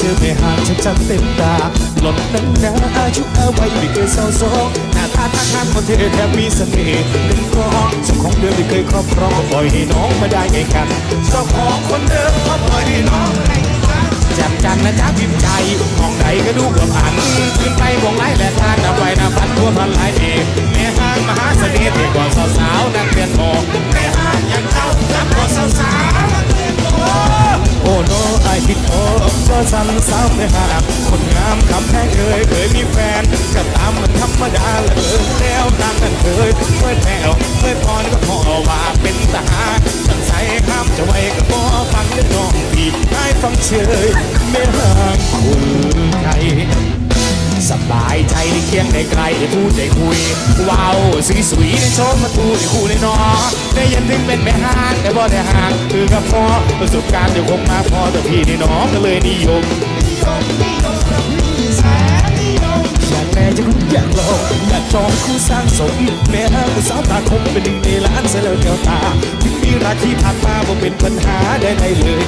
เมื่อไม่ห่างฉันจำเต็มตาหล่นนั้นนาอายุเอาไว้ไม่เคยเศร้าโศกหน้าตาท่าทางของเธอแทบมีเสน่ห์หนึ่งกองเจ้าของเดิมไม่เคยครอบครองปล่อยให้น้องมาได้ไงกันเจ้าของคนเดิมก็ปล่อยให้น้องให้กันแจ่มจันนะจ๊ะพิมพ์ใจมองใดก็ดูกับอันขึ้นไปวงไล่และทานนับไว้นับพันทั่วพันหลายเอกแม่ห้างมหาเสน่ห์เด็กก่อนสาวๆนั่งเรียนโมแม่ห้างยัง สันสาวไม่หาคนงามคำแพงเคยเคยมีแฟนก็ตามมันธรรมดาเลยแล้ว เคียงในไกลได้พูดได้คุยว้าวสีสวีในโชมมาตูในคู่ในนอได้ยันถึงเป็นแม่ห้างแต่บ่ได้ห่างคือกับพอประสบการณ์เดี๋ยวคงมาพอแต่พี่ในน้องก็เลยนิยมอยากแม่จะคุณอยากลองอยากจองคู่สร้างสมแม่ห้างผู้สาวตาคมเป็นหนึ่งในล้านเสียแล้วแก้วตาถึงมีราคีผ่านมาบ่เป็นปัญหาใดๆเลย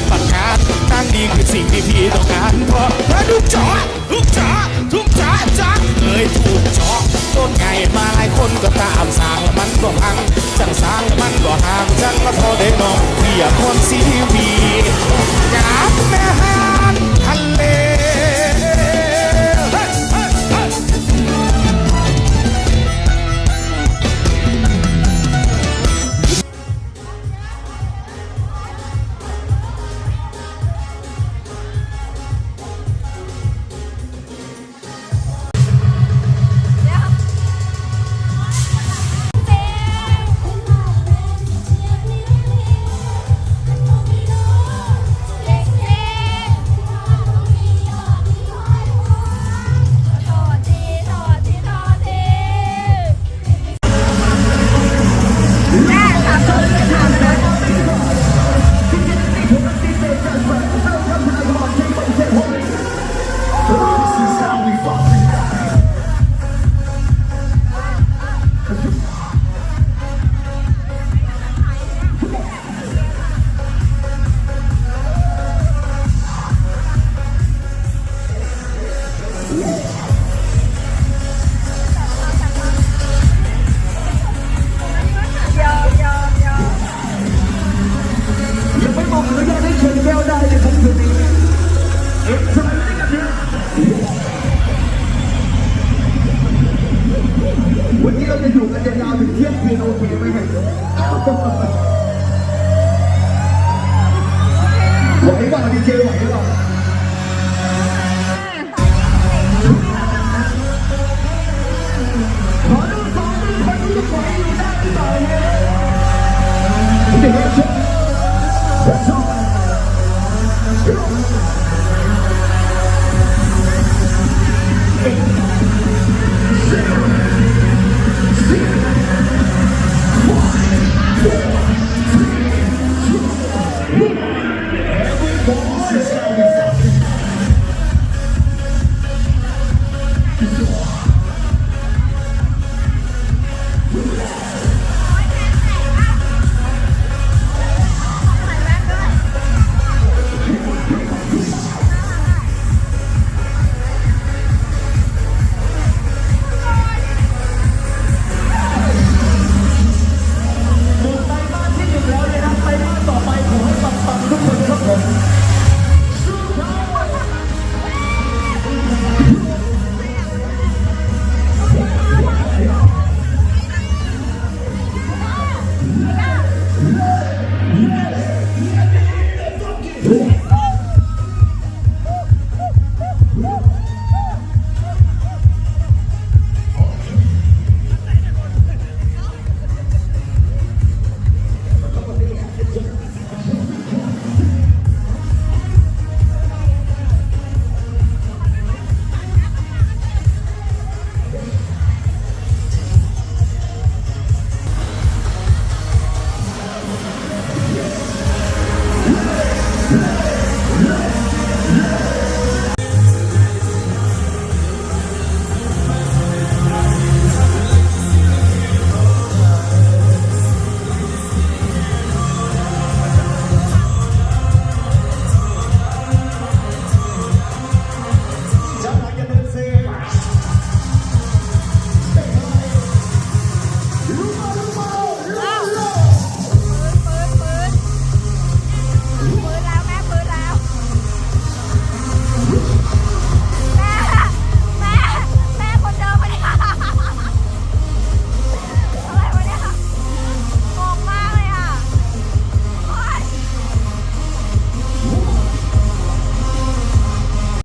มบัติการตั้งดีคือสิ่งที่พี่ต้องการเพราะพระดุกจอทุกจอทุกจอจ๋าเอ้ยถูกจอต้นไงมาหลายคนก็ตามสร้างมันก็พังจังสร้างมันก็ห่างจังแล้วพอได้น้องเพียคนซีวีงามแม่ห้า วันนี้เราจะอยู่กันยาวๆถึงเที่ยงคืนโอเคไหมครับไหวเปล่าดีเจไหวเปล่า